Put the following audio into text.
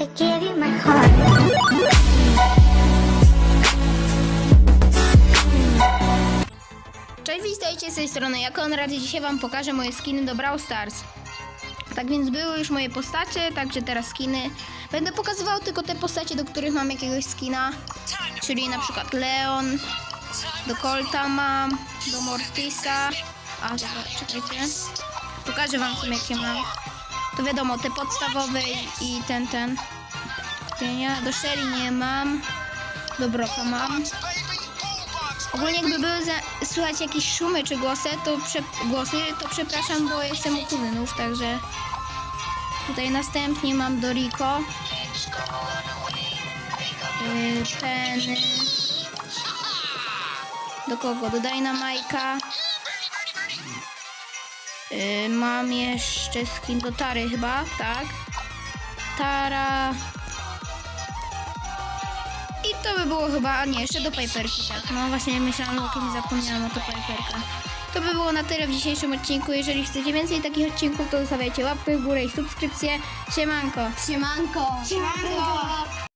My. Cześć, witajcie z tej strony ja Konrad i dzisiaj wam pokażę moje skiny do Brawl Stars. Tak więc były już moje postacie, także teraz skiny. Będę pokazywał tylko te postacie, do których mam jakiegoś skina, czyli na przykład Leon, do Colta mam, do Mortisa, a czekajcie, pokażę wam jakie mam. To wiadomo, te podstawowe i- ten, ten. Pienia. Do Shelly nie mam, do Broka mam. Ogólnie jakby były za, słychać jakieś szumy czy głosy, to, prze, głosy, to przepraszam, bo jestem u kuzynów, także tutaj następnie mam Doriko. Yy, ten... y, Do kogo? Do Dynamajka. Yy, mam jeszcze skin do Tary chyba, tak? Tara... I to by było chyba, a nie, jeszcze do Piperki, tak. No właśnie myślałam o kimś, zapomniałam o to Piperka. To by było na tyle w dzisiejszym odcinku. Jeżeli chcecie więcej takich odcinków, to zostawiajcie łapkę w górę i subskrypcję. Siemanko! Siemanko! Siemanko!